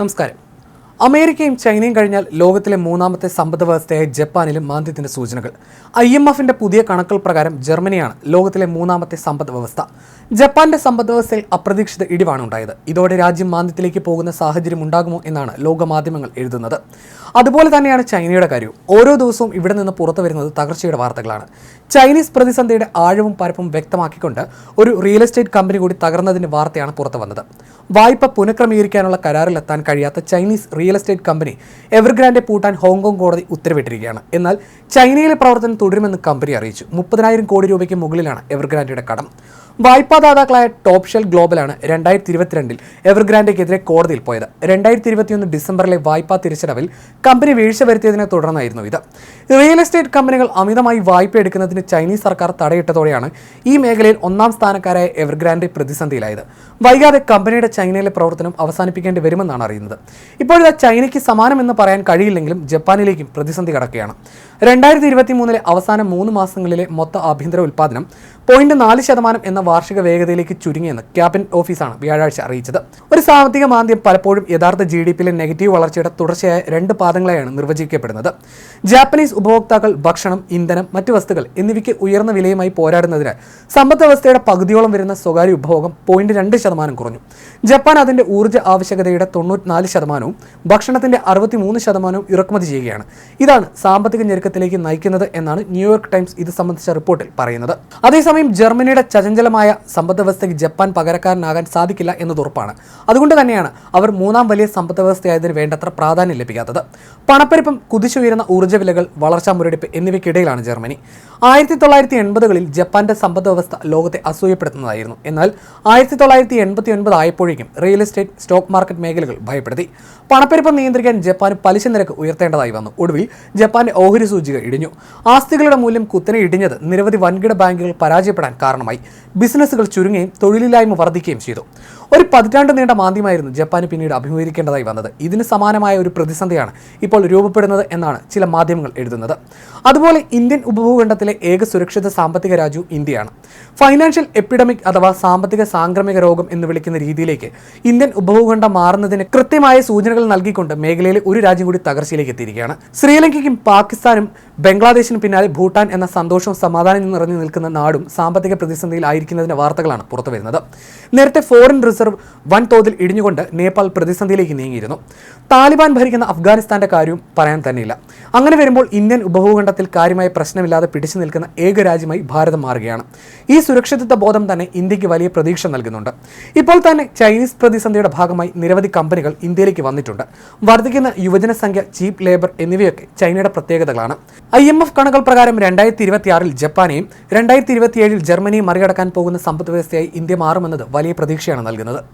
നമസ്കാരം. അമേരിക്കയും ചൈനയും കഴിഞ്ഞാൽ ലോകത്തിലെ മൂന്നാമത്തെ സമ്പദ് വ്യവസ്ഥയായ ജപ്പാനിലും മാന്ദ്യത്തിന്റെ സൂചനകൾ. ഐ എം എഫിന്റെ പുതിയ കണക്കുകൾ പ്രകാരം ജർമ്മനിയാണ് ലോകത്തിലെ മൂന്നാമത്തെ സമ്പദ് വ്യവസ്ഥ. ജപ്പാന്റെ സമ്പദ് വ്യവസ്ഥയിൽ അപ്രതീക്ഷിത ഇടിവാണ് ഉണ്ടായത്. ഇതോടെ രാജ്യം മാന്ദ്യത്തിലേക്ക് പോകുന്ന സാഹചര്യം ഉണ്ടാകുമോ എന്നാണ് ലോകമാധ്യമങ്ങൾ എഴുതുന്നത്. അതുപോലെ തന്നെയാണ് ചൈനയുടെ കാര്യവും. ഓരോ ദിവസവും ഇവിടെ നിന്ന് പുറത്തു വരുന്നത് തകർച്ചയുടെ വാർത്തകളാണ്. ചൈനീസ് പ്രതിസന്ധിയുടെ ആഴവും പരപ്പും വ്യക്തമാക്കിക്കൊണ്ട് ഒരു റിയൽ എസ്റ്റേറ്റ് കമ്പനി കൂടി തകർന്നതിന്റെ വാർത്തയാണ് പുറത്തു വന്നത്. വായ്പ പുനഃക്രമീകരിക്കാനുള്ള കരാറിലെത്താൻ കഴിയാത്ത Chinese real estate company Evergrande പൂട്ടാൻ ഹോങ്കോങ് കോടതി ഉത്തരവിട്ടിരിക്കുകയാണ്. എന്നാൽ ചൈനയിലെ പ്രവർത്തനം തുടരുമെന്ന് കമ്പനി അറിയിച്ചു. മുപ്പതിനായിരം കോടി രൂപയ്ക്ക് മുകളിലാണ് എവർഗ്രാൻഡയുടെ കടം. വായ്പാദാതാക്കളായ ടോപ്പ് ഷെൽ ഗ്ലോബലാണ് രണ്ടായിരത്തി ഇരുപത്തിരണ്ടിൽ എവർഗ്രാൻഡയ്ക്കെതിരെ കോടതിയിൽ പോയത്. രണ്ടായിരത്തി ഇരുപത്തിയൊന്ന് ഡിസംബറിലെ വായ്പാ തിരിച്ചടവിൽ കമ്പനി വീഴ്ച വരുത്തിയതിനെ തുടർന്നായിരുന്നു ഇത്. റിയൽ എസ്റ്റേറ്റ് കമ്പനികൾ അമിതമായി വായ്പ എടുക്കുന്നതിന് ചൈനീസ് സർക്കാർ തടയിട്ടതോടെയാണ് ഈ മേഖലയിൽ ഒന്നാം സ്ഥാനക്കാരായ എവർഗ്രാൻഡ് പ്രതിസന്ധിയിലായത്. വൈകാതെ കമ്പനിയുടെ ചൈനയിലെ പ്രവർത്തനം അവസാനിപ്പിക്കേണ്ടി വരുമെന്നാണ് അറിയുന്നത്. ഇപ്പോഴത്തെ ചൈനയ്ക്ക് സമാനമെന്ന് പറയാൻ കഴിയില്ലെങ്കിലും ജപ്പാനിലേക്കും പ്രതിസന്ധി കടക്കുകയാണ്. രണ്ടായിരത്തി ഇരുപത്തി മൂന്നിലെ അവസാന മൂന്ന് മാസങ്ങളിലെ മൊത്ത ആഭ്യന്തര ഉൽപ്പാദനം പോയിന്റ് നാല് ശതമാനം എന്ന വാർഷിക വേഗതയിലേക്ക് ചുരുങ്ങിയെന്ന് ക്യാബിനറ്റ് ഓഫീസാണ് വ്യാഴാഴ്ച അറിയിച്ചത്. ഒരു സാമ്പത്തിക മാന്ദ്യം പലപ്പോഴും യഥാർത്ഥ ജി ഡി പിയിലെ നെഗറ്റീവ് വളർച്ചയുടെ തുടർച്ചയായ രണ്ട് പാദങ്ങളെയാണ് നിർവചിക്കപ്പെടുന്നത്. ജാപ്പനീസ് ഉപഭോക്താക്കൾ ഭക്ഷണം ഇന്ധനം മറ്റു വസ്തുക്കൾ എന്നിവയ്ക്ക് ഉയർന്ന വിലയുമായി പോരാടുന്നതിനാൽ സമ്പദ് വ്യവസ്ഥയുടെ പകുതിയോളം വരുന്ന സ്വകാര്യ ഉപഭോഗം പോയിന്റ് രണ്ട് ശതമാനം കുറഞ്ഞു. ജപ്പാൻ അതിന്റെ ഊർജ ആവശ്യകതയുടെ തൊണ്ണൂറ്റിനാല് ശതമാനവും ഭക്ഷണത്തിന്റെ അറുപത്തിമൂന്ന് ശതമാനവും ഇറക്കുമതി ചെയ്യുകയാണ്. ഇതാണ് സാമ്പത്തിക ഞെരുക്കത്തിലേക്ക് നയിക്കുന്നത് എന്നാണ് ന്യൂയോർക്ക് ടൈംസ് ഇത് സംബന്ധിച്ച റിപ്പോർട്ടിൽ പറയുന്നത്. അതേസമയം ജർമ്മനിയുടെ ചചഞ്ചലമായ സമ്പദ്വ്യവസ്ഥയ്ക്ക് ജപ്പാൻ പകരക്കാരനാകാൻ സാധിക്കില്ല എന്നത് ഉറപ്പാണ്. അതുകൊണ്ട് തന്നെയാണ് അവർ മൂന്നാം വലിയ സമ്പദ് വ്യവസ്ഥയായതിന് വേണ്ടത്ര പ്രാധാന്യം ലഭിക്കാത്തത്. പണപ്പെരുപ്പം കുതിച്ചുയരുന്ന ഊർജ വിലകൾ വളർച്ചാ മുരടിപ്പ് എന്നിവയ്ക്കിടയിലാണ് ജർമ്മനി. ആയിരത്തി തൊള്ളായിരത്തി എൺപതുകളിൽ ജപ്പാന്റെ സമ്പദ്വ്യവസ്ഥ ലോകത്തെ അസൂയപ്പെടുത്തുന്നതായിരുന്നു. എന്നാൽ ആയിരത്തി തൊള്ളായിരത്തി എൺപത്തി ഒൻപത് ആയപ്പോഴേക്കും റിയൽ എസ്റ്റേറ്റ് സ്റ്റോക്ക് മാർക്കറ്റ് മേഖലകൾ ഭയപ്പെടുത്തി. പണപ്പെരുപ്പം നിയന്ത്രിക്കാൻ ജപ്പാൻ പലിശ നിരക്ക് ഉയർത്തേണ്ടതായി വന്നു. ഒടുവിൽ ജപ്പാന്റെ ഓഹരി സൂചിക ഇടിഞ്ഞു. ആസ്തികളുടെ മൂല്യം കുത്തനെ ഇടിഞ്ഞത് നിരവധി വൻകിട ബാങ്കുകൾ പരാജയപ്പെടാൻ കാരണമായി. ബിസിനസ്സുകൾ ചുരുങ്ങുകയും തൊഴിലില്ലായ്മ വർദ്ധിക്കുകയും ചെയ്തു. ഒരു പതിറ്റാണ്ട് നീണ്ട മാന്ദ്യമായിരുന്നു ജപ്പാന് പിന്നീട് അഭിമുഖീകരിക്കേണ്ടതായി വന്നത്. ഇതിന് സമാനമായ ഒരു പ്രതിസന്ധിയാണ് ഇപ്പോൾ രൂപപ്പെടുന്നത് എന്നാണ് ചില മാധ്യമങ്ങൾ എഴുതുന്നത്. അതുപോലെ ഇന്ത്യൻ ഉപഭൂഖണ്ഡത്തിലെ ഏക സുരക്ഷിത സാമ്പത്തിക രാജ്യവും ഇന്ത്യയാണ്. ഫൈനാൻഷ്യൽ എപ്പിഡമിക് അഥവാ സാമ്പത്തിക സാംക്രമിക രോഗം എന്ന് വിളിക്കുന്ന രീതിയിലേക്ക് ഇന്ത്യൻ ഉപഭൂഖണ്ഡം മാറുന്നതിന് കൃത്യമായ സൂചനകൾ നൽകിക്കൊണ്ട് മേഖലയിലെ ഒരു രാജ്യം കൂടി തകർച്ചയിലേക്ക് എത്തിയിരിക്കുകയാണ്. ശ്രീലങ്കയ്ക്കും പാകിസ്ഥാനും ബംഗ്ലാദേശിനും പിന്നാലെ ഭൂട്ടാൻ എന്ന സന്തോഷവും സമാധാനം നിറഞ്ഞു നിൽക്കുന്ന നാടും സാമ്പത്തിക പ്രതിസന്ധിയിലായിരിക്കുന്നതിന്റെ വാർത്തകളാണ് പുറത്തു വരുന്നത്. നേരത്തെ ഫോറിൻ റിസർവ് വൻതോതിൽ ഇടിഞ്ഞുകൊണ്ട് നേപ്പാൾ പ്രതിസന്ധിയിലേക്ക് നീങ്ങിയിരുന്നു. താലിബാൻ ഭരിക്കുന്ന അഫ്ഗാനിസ്ഥാന്റെ കാര്യവും പറയാൻ തന്നെയില്ല. അങ്ങനെ വരുമ്പോൾ ഇന്ത്യൻ ഉപഭൂഖണ്ഡത്തിൽ കാര്യമായ പ്രശ്നമില്ലാതെ പിടിച്ചു നിൽക്കുന്ന ഏക രാജ്യമായി ഭാരതം മാറുകയാണ്. ഈ സുരക്ഷിതത്വ ബോധം തന്നെ ഇന്ത്യയ്ക്ക് വലിയ പ്രതീക്ഷ നൽകുന്നുണ്ട്. ഇപ്പോൾ തന്നെ ചൈനീസ് പ്രതിസന്ധിയുടെ ഭാഗമായി നിരവധി കമ്പനികൾ ഇന്ത്യയിലേക്ക് വന്നിട്ടുണ്ട്. വർദ്ധിക്കുന്ന യുവജന സംഖ്യ ചീപ്പ് ലേബർ എന്നിവയൊക്കെ ചൈനയുടെ പ്രത്യേകതകളാണ്. ഐ എം എഫ് കണക്കുകൾ പ്രകാരം രണ്ടായിരത്തി ഇരുപത്തിയാറിൽ ജപ്പാനെയും രണ്ടായിരത്തി ഇരുപത്തിയേഴിൽ ജർമ്മനിയെ മറികടക്കാൻ പോകുന്ന സമ്പദ് വ്യവസ്ഥയായി ഇന്ത്യ മാറുമെന്നത് വലിയ പ്രതീക്ഷയാണ് നൽകുന്നത്.